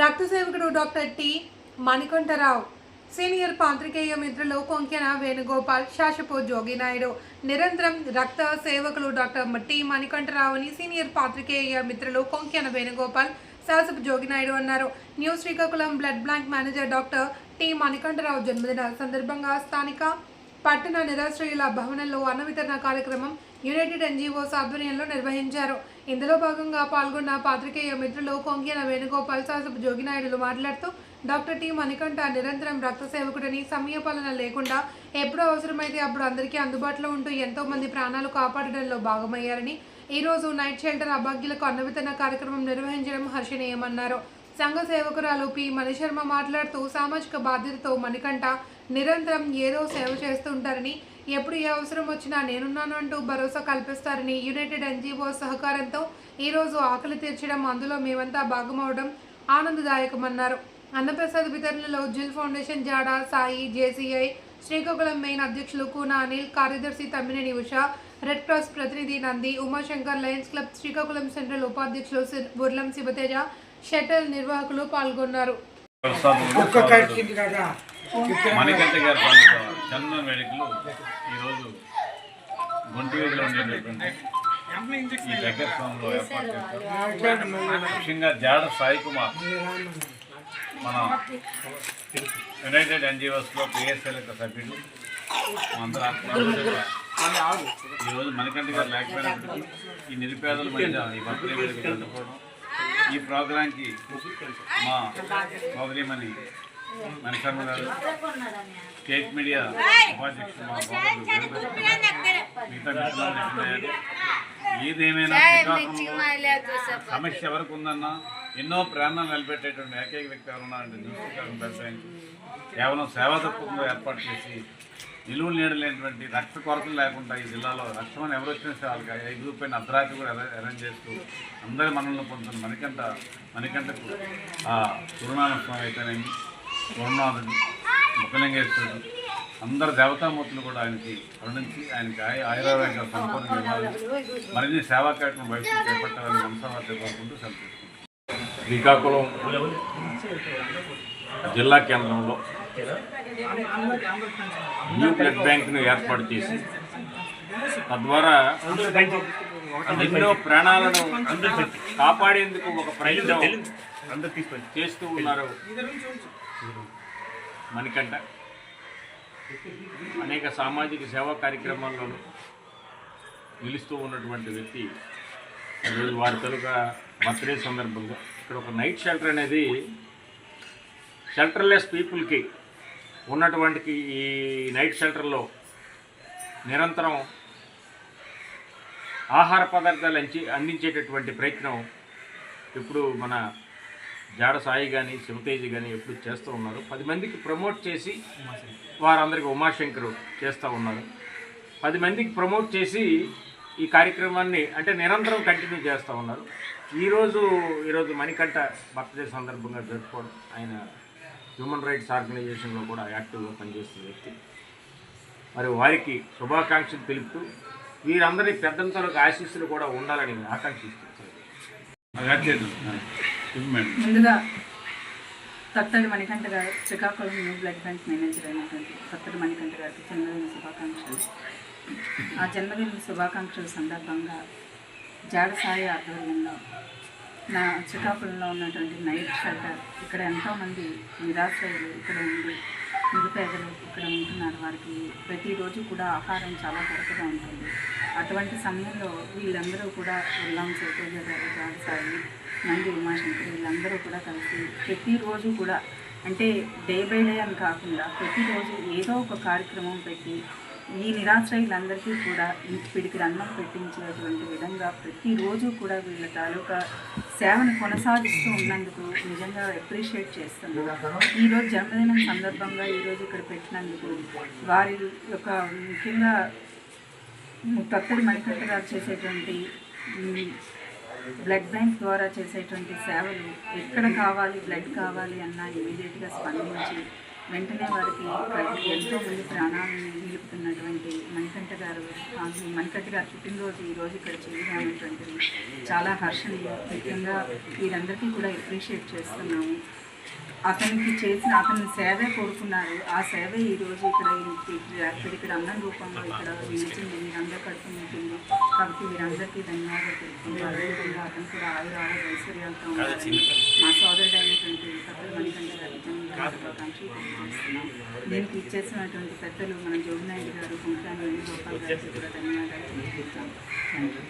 రక్త సేవకుడు doctor T మణికంఠరావు. Senior పాత్రికేయ మిత్రులు కొంకెన వేణుగోపాల్ శాషపు జోగినాయుడు. నిరంతరం రక్త సేవకులు డాక్టర్ టి మణికంఠరావుని సీనియర్ పాత్రికేయ మిత్రులు కొంకెన వేణుగోపాల్ శాసపు జోగినాయుడు అన్నారు. New Srikakulam blood bank manager doctor T Manikantharao జన్మదిన సందర్భంగా స్థానిక పట్టణ నిరాశ్రయుల భవనంలో అన్న వితరణ కార్యక్రమం యునైటెడ్ ఎన్జిఓస్ ఆధ్వర్యంలో నిర్వహించారు. ఇందులో భాగంగా పాల్గొన్న పాత్రికేయ మిత్రులు కొంగిన వేణుగోపాల్ శాసపు జోగినాయుడులు మాట్లాడుతూ డాక్టర్ టి మణికంఠ నిరంతరం రక్త సేవకుడని సమయపాలన లేకుండా ఎప్పుడు అవసరమైతే అప్పుడు అందరికీ అందుబాటులో ఉంటూ ఎంతో మంది ప్రాణాలు కాపాడడంలో భాగమయ్యారని ఈరోజు నైట్ షెల్టర్ అభాగ్యులకు అన్న వితరణ కార్యక్రమం నిర్వహించడం హర్షణీయమన్నారు. సంఘ సేవకురాలు పి మణిశర్మ మాట్లాడుతూ సామాజిక బాధ్యతతో మణికంఠ నిరంతరం ఏదో సేవ చేస్తుంటారని ఎప్పుడు ఏ అవసరం వచ్చినా నేనున్నాను అంటూ భరోసా కల్పిస్తారని యునైటెడ్ ఎన్జిఓ సహకారంతో ఈరోజు ఆకలి తీర్చడం అందులో మేమంతా భాగమవడం ఆనందదాయకమన్నారు. అన్నప్రసాద్ వితరణలో Jill foundation Jada Sai JCI Srikakulam main అధ్యక్షులు కూన అనిల్ కార్యదర్శి తమ్మినేని ఉష రెడ్ క్రాస్ ప్రతినిధి Nandi Umashankar lions club Srikakulam central ఉపాధ్యక్షులు సి- బుర్లం శివతేజ షటిల్ నిర్వాహకులు పాల్గొన్నారు. మణికంఠ గారి పాలిట చందన వేడుకలు ఈరోజు గుంటూరులో ఉండేటటువంటి ఈ దగ్గర ఏర్పాటు చేస్తారు ముఖ్యంగా జాడ సాయి కుమార్ మన యునైటెడ్ ఎన్జిఓస్లో పిఎస్ఎల్ యొక్క సభ్యులు అందరూ ఈరోజు మణికంఠ గారు లేకపోయినప్పటికీ ఈ నిరుపేదల మధ్య ఈ బర్త్డే వేడుక జరుపుకోవడం ఈ ప్రోగ్రాంకి మా సోదరిమణి మణికర్మ గారు స్టేట్ మీడియా మా మిగతా మిత్రులు. ఏదేమైనా శ్రీకాకుళంలో సమస్య ఎవరికి ఉందన్నా? ఎన్నో ప్రేరణ నిలబెట్టేటువంటి ఏకైక వ్యక్తి ఎవరున్నారంటే న్యూస్ బ్లడ్ బ్యాంక్ కేవలం సేవా తత్వంలో ఏర్పాటు చేసి నిలువలు నీడలేనటువంటి రక్త కొరతలు లేకుండా ఈ జిల్లాలో రక్తమని ఎవరు వచ్చిన వాళ్ళకి ఐదు పైన అర్ధరాత్రి కూడా అరే- అరేంజ్ చేస్తూ అందరి మనల్ని పొందుతున్న మణికంఠ మణికంఠకు ఆ గురునాన స్వామి అయితేనేమి గురునాథుడు ముఖలింగేశ్వరుడు అందరు దేవతామూర్తులు కూడా ఆయనకి కరుణించి ఆయనకి ఆయ ఆయుర్వేద సంపూర్ణ మరిన్ని సేవా కార్యక్రమం భవిష్యత్తు చేపట్టాలని మనసావార్త కోరుకుంటూ సెలవు శ్రీకాకుళం జిల్లా కేంద్రంలో న్యూ బ్లడ్ బ్యాంక్ను ఏర్పాటు చేసి తద్వారా ఎన్నో ప్రాణాలను కాపాడేందుకు ఒక ప్రయత్నం చేస్తూ ఉన్నారు. మణికంఠ. అనేక సామాజిక సేవా కార్యక్రమాల్లోనూ నిలుస్తూ ఉన్నటువంటి వ్యక్తి. ఈరోజు వారి తలుక బర్త్డే సందర్భంగా ఇక్కడ ఒక నైట్ షెల్టర్ అనేది షెల్టర్లెస్ పీపుల్కి ఉన్నటువంటి ఈ నైట్ షెల్టర్లో నిరంతరం ఆహార పదార్థాలు అంచి అందించేటటువంటి ప్రయత్నం ఇప్పుడు మన జాడ సాయి కానీ శివతేజ్ కానీ ఎప్పుడు చేస్తూ ఉన్నారు. పది మందికి ప్రమోట్ చేసి వారందరికీ ఉమాశంకర్ చేస్తూ ఉన్నారు. పది మందికి ప్రమోట్ చేసి ఈ కార్యక్రమాన్ని అంటే నిరంతరం కంటిన్యూ చేస్తూ ఉన్నారు. ఈరోజు ఈరోజు మణికంఠ బర్త్డే సందర్భంగా జరుపుకోవడం ఆయన హ్యూమన్ రైట్స్ ఆర్గనైజేషన్లో కూడా యాక్టివ్గా పనిచేస్తున్న వ్యక్తి. మరి వారికి శుభాకాంక్షలు తెలుపుతూ వీరందరి పెద్దంతలకు ఆశీస్సులు కూడా ఉండాలని ఆకాంక్షిస్తున్నాను ముందుగా తత్తడి మణికంఠ గారు Srikakulam new blood bank manager అయినటువంటి తత్తడి మణికంఠ గారికి జన్మదిన శుభాకాంక్షలు. ఆ జన్మదిన శుభాకాంక్షల సందర్భంగా జాడ సాయి ఆధ్వర్యంలో నా శ్రీకాకుళంలో ఉన్నటువంటి నైట్ షెల్టర్ ఇక్కడ ఎంతోమంది నిరాశ్రయులు ఇక్కడ ఉండి నిరుపేదలు ఇక్కడ ఉంటున్నారు. వారికి ప్రతిరోజు కూడా ఆహారం చాలా కొరతగా ఉంటుంది. అటువంటి సమయంలో వీళ్ళందరూ కూడా ఉల్లాం చౌటేజ గారు జాడ సాయి నంది ఉమాశంకర్ వీళ్ళందరూ కూడా కలిసి ప్రతిరోజు కూడా అంటే డే బై డే అని కాకుండా ప్రతిరోజు ఏదో ఒక కార్యక్రమం పెట్టి ఈ నిరాశ్రయులందరికీ కూడా ఇంటి పిడికి అన్నం పెట్టించేటువంటి విధంగా ప్రతిరోజు కూడా వీళ్ళ తాలూకా సేవను కొనసాగిస్తూ ఉన్నందుకు నిజంగా అప్రిషియేట్ చేస్తున్నాను ఈరోజు జన్మదినం సందర్భంగా ఈరోజు ఇక్కడ పెట్టినందుకు వారి యొక్క ముఖ్యంగా తత్తడి మణికంఠ గారు చేసేటువంటి బ్లడ్ బ్యాంక్ ద్వారా చేసేటువంటి సేవలు ఎక్కడ కావాలి బ్లడ్ కావాలి అన్న ఇమీడియట్గా స్పందించి వెంటనే వారికి ఎంతో మంది ప్రాణాలను నిలుపుతున్నటువంటి మణికంఠ గారు మణికంఠ గారి పుట్టినరోజు ఈ రోజు ఇక్కడ చేయడం అనేటువంటిది చాలా హర్షణీయం. ముఖ్యంగా వీరందరికీ కూడా అప్రిషియేట్ చేస్తున్నాము. అతనికి చేసిన అతని సేవే కోరుకున్నారు. ఆ సేవ ఈ రోజు ఇక్కడ ఇక్కడ ఇక్కడ అన్నం రూపంలో ఇక్కడ నిలిచింది మీరందరూ కడుపు ఉంటుంది కాబట్టి వీరందరికీ ధన్యవాదాలు తెలుపుకుంటారు అదేవిధంగా అతను కూడా ఆయుర ఆరోగ్య ఐశ్వర్యాలతో మా గారికి జన్మదిన శుభాకాంక్షలు తెలియజేస్తున్నాం దీనికి ఇచ్చేసినటువంటి పెద్దలు మన జోగినాయుడు గారు కుంకాని వేణుగోపాల్ గారికి కూడా ధన్యవాదాలు. తెలియజేస్తాం థ్యాంక్ యూ